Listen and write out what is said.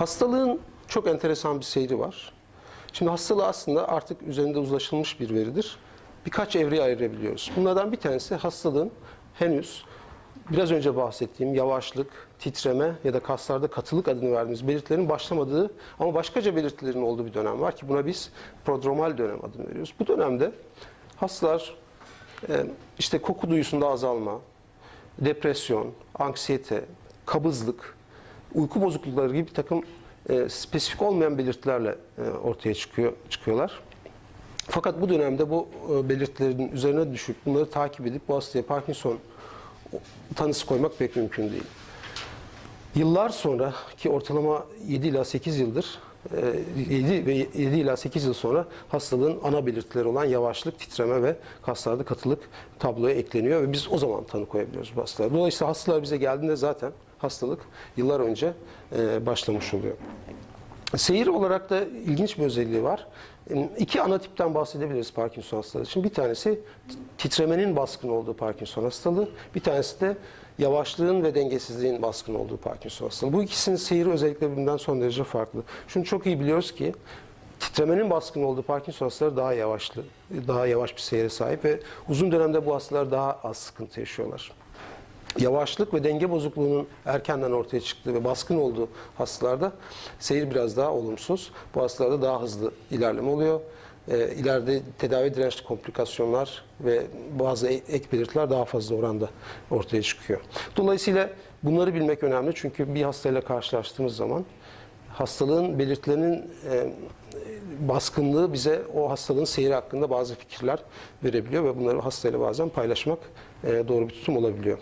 Hastalığın çok enteresan bir seyri var. Şimdi hastalığı aslında artık üzerinde uzlaşılmış bir veridir. Birkaç evreye ayırabiliyoruz. Bunlardan bir tanesi hastalığın henüz biraz önce bahsettiğim yavaşlık, titreme ya da kaslarda katılık adını verdiğimiz belirtilerin başlamadığı ama başkaca belirtilerin olduğu bir dönem var ki buna biz prodromal dönem adını veriyoruz. Bu dönemde hastalar e, işte koku duyusunda azalma, depresyon, anksiyete, kabızlık, uyku bozuklukları gibi bir takım e, spesifik olmayan belirtilerle e, ortaya çıkıyor çıkıyorlar. Fakat bu dönemde bu e, belirtilerin üzerine düşüp bunları takip edip bu hastaya Parkinson tanısı koymak pek mümkün değil. Yıllar sonra ki ortalama 7 ila 8 yıldır 7 ve 7 ila 8 yıl sonra hastalığın ana belirtileri olan yavaşlık, titreme ve kaslarda katılık tabloya ekleniyor ve biz o zaman tanı koyabiliyoruz bu hastalara. Dolayısıyla hastalar bize geldiğinde zaten hastalık yıllar önce e, başlamış oluyor. Seyir olarak da ilginç bir özelliği var. İki ana tipten bahsedebiliriz Parkinson hastalığı için. Bir tanesi titremenin baskın olduğu Parkinson hastalığı, bir tanesi de yavaşlığın ve dengesizliğin baskın olduğu Parkinson hastalığı. Bu ikisinin seyri özellikle birbirinden son derece farklı. Şunu çok iyi biliyoruz ki titremenin baskın olduğu Parkinson hastaları daha yavaşlı, daha yavaş bir seyre sahip ve uzun dönemde bu hastalar daha az sıkıntı yaşıyorlar yavaşlık ve denge bozukluğunun erkenden ortaya çıktığı ve baskın olduğu hastalarda seyir biraz daha olumsuz. Bu hastalarda daha hızlı ilerleme oluyor. E, ileride tedavi dirençli komplikasyonlar ve bazı ek belirtiler daha fazla oranda ortaya çıkıyor. Dolayısıyla bunları bilmek önemli çünkü bir hastayla karşılaştığımız zaman hastalığın belirtilerinin e, baskınlığı bize o hastalığın seyri hakkında bazı fikirler verebiliyor ve bunları hastayla bazen paylaşmak e, doğru bir tutum olabiliyor.